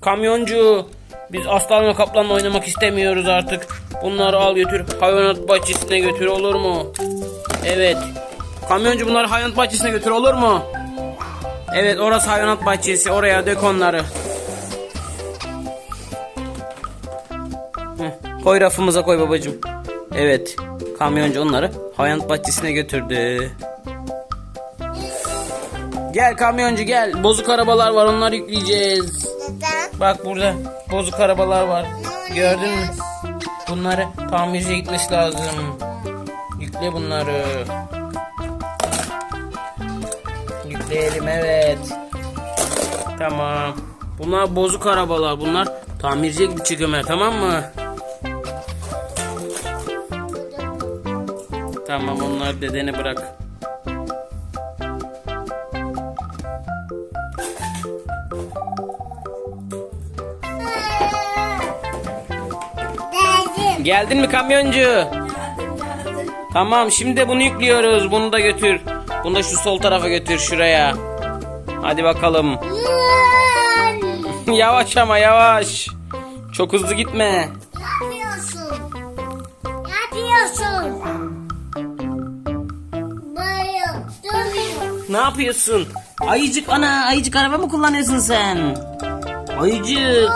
Kamyoncu, biz aslan ve kaplanla oynamak istemiyoruz artık. Bunları al götür, hayvanat bahçesine götür olur mu? Evet. Kamyoncu bunları hayvanat bahçesine götür olur mu? Evet orası hayvanat bahçesi. Oraya dök onları. Heh, koy rafımıza koy babacığım. Evet. Kamyoncu onları hayvanat bahçesine götürdü. Gel kamyoncu gel. Bozuk arabalar var onları yükleyeceğiz. Neden? Bak burada bozuk arabalar var. Gördün mü? Bunları tamirciye gitmesi lazım. Yükle bunları. Yükleyelim evet. Tamam. Bunlar bozuk arabalar. Bunlar tamirciye gidecek Ömer tamam mı? Tamam onlar dedeni bırak. Geldin mi kamyoncu? Tamam şimdi de bunu yüklüyoruz. Bunu da götür. Bunu da şu sol tarafa götür şuraya. Hadi bakalım. yavaş ama yavaş. Çok hızlı gitme. Ne yapıyorsun? Ne yapıyorsun? Bayım. Durmuyor. Ne yapıyorsun? Ayıcık ana ayıcık araba mı kullanıyorsun sen? Ayıcık.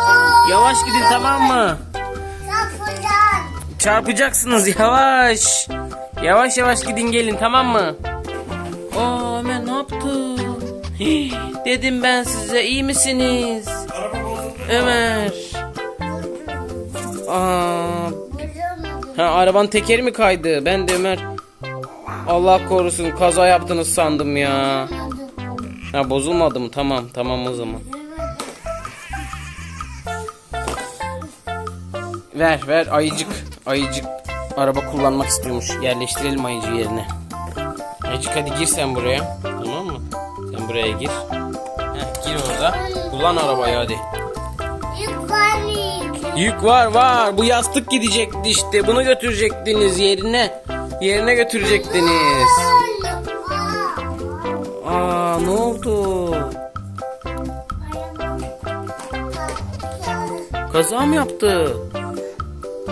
Yavaş gidin tamam mı? Çarpacaksınız yavaş. Yavaş yavaş gidin gelin tamam mı? Aa Ömer ne yaptı? Hii, dedim ben size iyi misiniz? Ömer. Aa, ha, arabanın tekeri mi kaydı? Ben de Ömer. Allah korusun kaza yaptınız sandım ya. Ha bozulmadı mı? Tamam tamam o zaman. Ver ver ayıcık. Ayıcık araba kullanmak istiyormuş. Yerleştirelim ayıcı yerine. Ayıcık hadi gir sen buraya. Tamam mı? Sen buraya gir. Heh, gir orada. Kullan arabayı hadi. Yukarı. Yük var var. Bu yastık gidecekti işte. Bunu götürecektiniz yerine. Yerine götürecektiniz. Aa ne oldu? Kaza mı yaptı?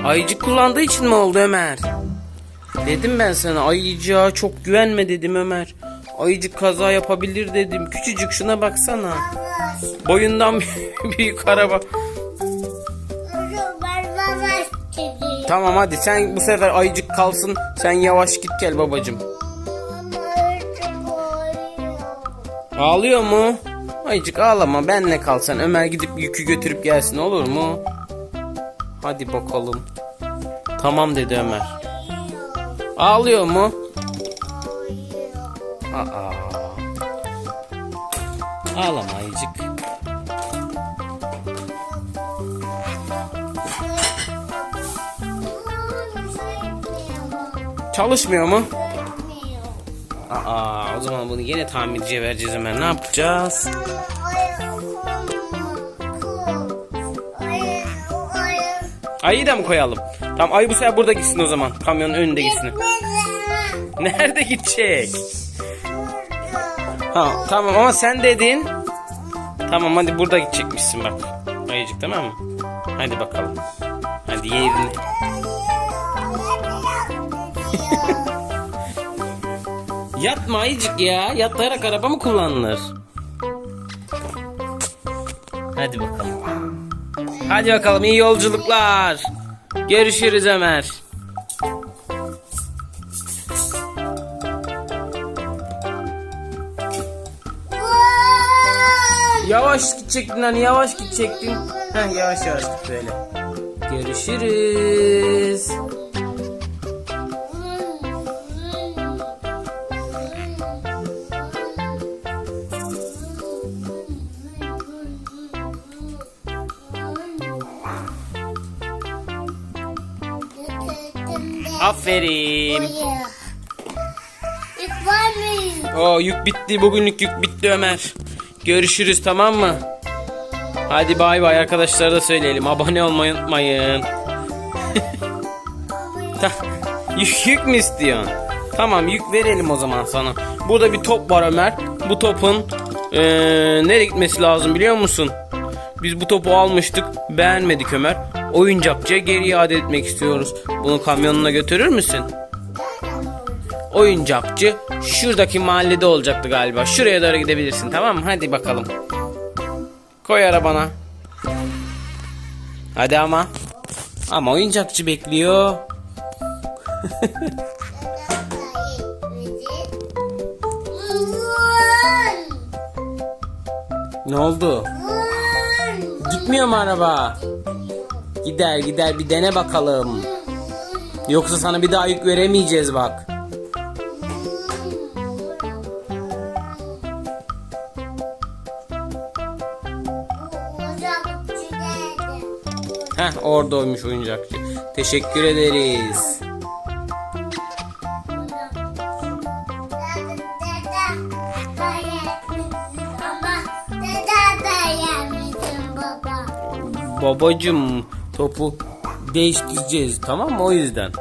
Ayıcık kullandığı için mi oldu Ömer? Dedim ben sana ayıcığa çok güvenme dedim Ömer. Ayıcık kaza yapabilir dedim. Küçücük şuna baksana. Boyundan büyük araba. Tamam hadi sen bu sefer ayıcık kalsın. Sen yavaş git gel babacım. Ağlıyor mu? Ayıcık ağlama benle kalsan. Ömer gidip yükü götürüp gelsin olur mu? Hadi bakalım. Tamam dedi Ömer. Ağlıyor mu? Aa. Ağlama ayıcık. Çalışmıyor mu? Aa, o zaman bunu yine tamirciye vereceğiz Ömer. Ne yapacağız? Ayıyı da mı koyalım? Tamam ayı bu sefer burada gitsin o zaman. Kamyonun önünde gitsin. Nerede gidecek? Ha tamam ama sen dedin. Tamam hadi burada gidecekmişsin bak. Ayıcık tamam mı? Hadi bakalım. Hadi yerine. Yatma ayıcık ya. Yatarak araba mı kullanılır? Hadi bakalım. Hadi bakalım iyi yolculuklar. Görüşürüz Ömer. Yavaş gidecektin hani yavaş gidecektin. Heh, yavaş yavaş git böyle. Görüşürüz. Aferin. Yük var mı? O yük bitti. Bugünlük yük bitti Ömer. Görüşürüz tamam mı? Hadi bay bay arkadaşlara da söyleyelim. Abone olmayı unutmayın. Yük, yük mü istiyorsun? Tamam yük verelim o zaman sana. Burada bir top var Ömer. Bu topun eee, nereye gitmesi lazım biliyor musun? Biz bu topu almıştık. Beğenmedik Ömer. Oyuncakçıya geri iade etmek istiyoruz. Bunu kamyonuna götürür müsün? Oyuncakçı şuradaki mahallede olacaktı galiba. Şuraya doğru gidebilirsin tamam mı? Hadi bakalım. Koy arabana. Hadi ama. Ama oyuncakçı bekliyor. Ne oldu? Gitmiyor mu araba? Gider gider bir dene bakalım. Yoksa sana bir daha yük veremeyeceğiz bak. Heh orada oymuş oyuncakçı. Teşekkür ederiz. Babacım topu değiştireceğiz tamam mı o yüzden.